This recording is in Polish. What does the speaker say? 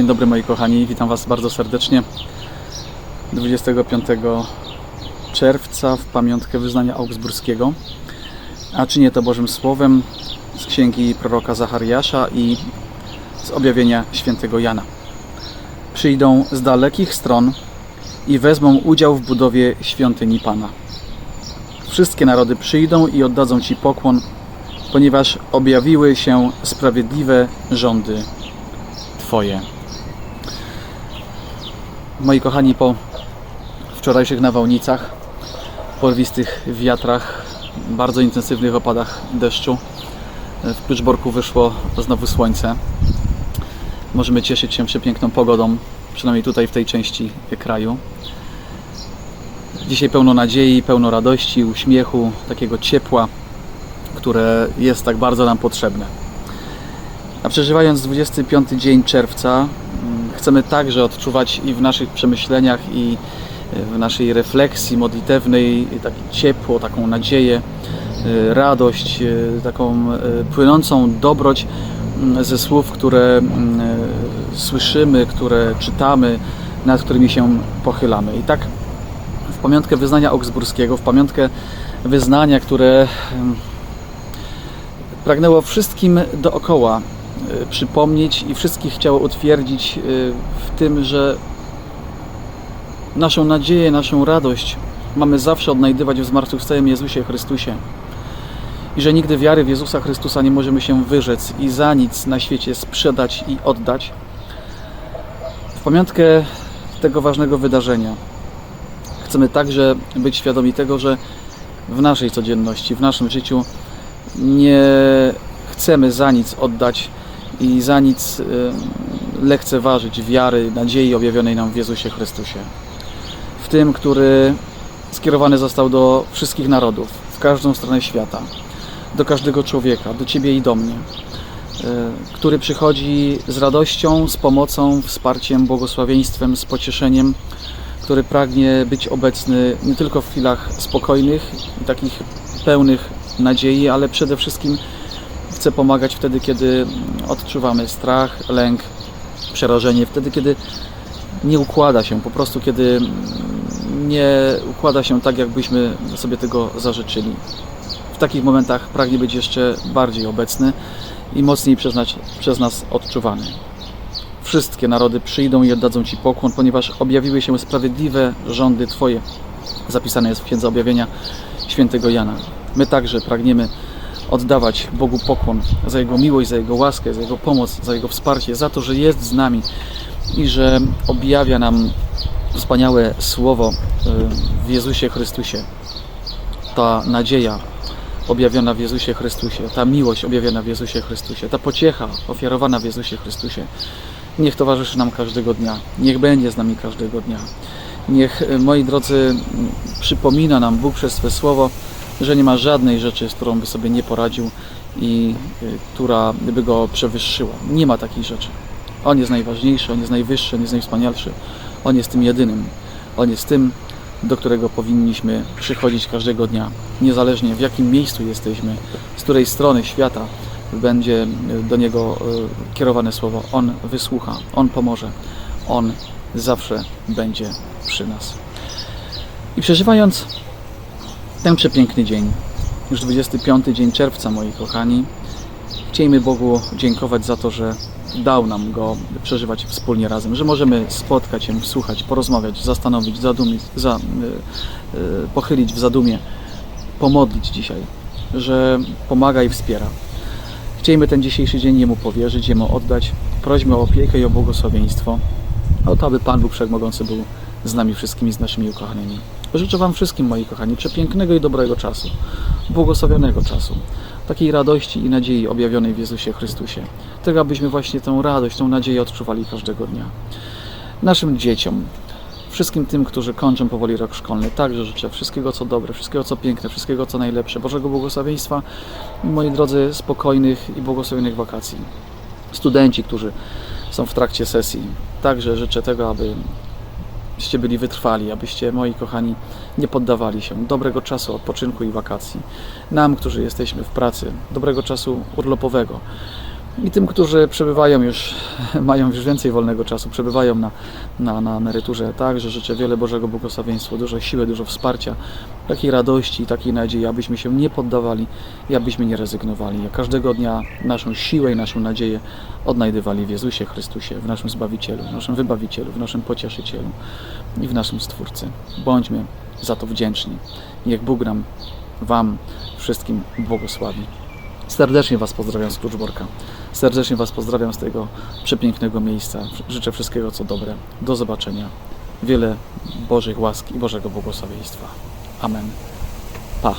Dzień dobry moi kochani, witam Was bardzo serdecznie. 25 czerwca w pamiątkę wyznania augsburskiego, a czynię to Bożym Słowem z księgi proroka Zachariasza i z objawienia świętego Jana. Przyjdą z dalekich stron i wezmą udział w budowie świątyni Pana. Wszystkie narody przyjdą i oddadzą Ci pokłon, ponieważ objawiły się sprawiedliwe rządy Twoje. Moi kochani, po wczorajszych nawałnicach, porwistych wiatrach, bardzo intensywnych opadach deszczu, w Kluczborku wyszło znowu słońce. Możemy cieszyć się przepiękną pogodą, przynajmniej tutaj w tej części kraju. Dzisiaj pełno nadziei, pełno radości, uśmiechu, takiego ciepła, które jest tak bardzo nam potrzebne. A przeżywając 25 dzień czerwca, chcemy także odczuwać i w naszych przemyśleniach, i w naszej refleksji modlitewnej takie ciepło, taką nadzieję, y, radość, y, taką płynącą dobroć mm, ze słów, które mm, słyszymy, które czytamy, nad którymi się pochylamy. I tak w pamiątkę wyznania augsburskiego, w pamiątkę wyznania, które mm, pragnęło wszystkim dookoła przypomnieć i wszystkich chciało utwierdzić y, w tym, że naszą nadzieję, naszą radość mamy zawsze odnajdywać w zmartwychwstałym Jezusie Chrystusie. I że nigdy wiary w Jezusa Chrystusa nie możemy się wyrzec i za nic na świecie sprzedać i oddać. W pamiątkę tego ważnego wydarzenia chcemy także być świadomi tego, że w naszej codzienności, w naszym życiu nie chcemy za nic oddać i za nic y, lekceważyć wiary, nadziei objawionej nam w Jezusie Chrystusie. W tym, który skierowany został do wszystkich narodów, w każdą stronę świata, do każdego człowieka, do Ciebie i do mnie, y, który przychodzi z radością, z pomocą, wsparciem, błogosławieństwem, z pocieszeniem, który pragnie być obecny nie tylko w chwilach spokojnych i takich pełnych nadziei, ale przede wszystkim chce pomagać wtedy, kiedy odczuwamy strach, lęk, przerażenie, wtedy, kiedy nie układa się, po prostu kiedy nie układa się tak, jakbyśmy sobie tego zażyczyli. W takich momentach pragnie być jeszcze bardziej obecny i mocniej przez nas, przez nas odczuwany. Wszystkie narody przyjdą i oddadzą Ci pokłon, ponieważ objawiły się sprawiedliwe rządy Twoje. Zapisane jest w Księdze Objawienia świętego Jana. My także pragniemy oddawać Bogu pokłon za Jego miłość, za Jego łaskę, za Jego pomoc, za Jego wsparcie, za to, że jest z nami i że objawia nam wspaniałe słowo y, w Jezusie Chrystusie. Ta nadzieja objawiona w Jezusie Chrystusie, ta miłość objawiona w Jezusie Chrystusie, ta pociecha ofiarowana w Jezusie Chrystusie, niech towarzyszy nam każdego dnia, niech będzie z nami każdego dnia. Niech, y, moi drodzy, przypomina nam Bóg przez swe słowo, że nie ma żadnej rzeczy, z którą by sobie nie poradził i y, która by go przewyższyła. Nie ma takiej rzeczy. On jest najważniejszy, on jest najwyższy, on jest najwspanialszy. On jest tym jedynym. On jest tym, do którego powinniśmy przychodzić każdego dnia, niezależnie w jakim miejscu jesteśmy, z której strony świata będzie y, do niego y, kierowane słowo. On wysłucha, on pomoże, on zawsze będzie przy nas. I przeżywając ten przepiękny dzień, już 25 dzień czerwca, moi kochani, chciejmy Bogu dziękować za to, że dał nam go przeżywać wspólnie razem, że możemy spotkać się, słuchać, porozmawiać, zastanowić, zadumić, za, y, y, pochylić w zadumie, pomodlić dzisiaj, że pomaga i wspiera. Chciejmy ten dzisiejszy dzień Jemu powierzyć, Jemu oddać. Prośmy o opiekę i o błogosławieństwo, o to, aby Pan Bóg Wszechmogący był z nami wszystkimi, z naszymi ukochanymi. Życzę Wam wszystkim, moi kochani, przepięknego i dobrego czasu, błogosławionego czasu, takiej radości i nadziei objawionej w Jezusie Chrystusie. Tego, abyśmy właśnie tę radość, tę nadzieję odczuwali każdego dnia. Naszym dzieciom, wszystkim tym, którzy kończą powoli rok szkolny, także życzę wszystkiego, co dobre, wszystkiego, co piękne, wszystkiego, co najlepsze, Bożego błogosławieństwa, moi drodzy, spokojnych i błogosławionych wakacji. Studenci, którzy są w trakcie sesji, także życzę tego, aby abyście byli wytrwali, abyście, moi kochani, nie poddawali się. Dobrego czasu odpoczynku i wakacji. Nam, którzy jesteśmy w pracy, dobrego czasu urlopowego. I tym, którzy przebywają już, mają już więcej wolnego czasu, przebywają na, na, na emeryturze, także życzę wiele Bożego błogosławieństwa, dużo siły, dużo wsparcia, takiej radości, takiej nadziei, abyśmy się nie poddawali i abyśmy nie rezygnowali. A każdego dnia naszą siłę i naszą nadzieję odnajdywali w Jezusie Chrystusie, w naszym Zbawicielu, w naszym Wybawicielu, w naszym Pocieszycielu i w naszym Stwórcy. Bądźmy za to wdzięczni. Niech Bóg nam, Wam wszystkim błogosławi. Serdecznie Was pozdrawiam z Kluczborka. Serdecznie Was pozdrawiam z tego przepięknego miejsca. Życzę wszystkiego co dobre. Do zobaczenia. Wiele Bożych łask i Bożego błogosławieństwa. Amen. Pa.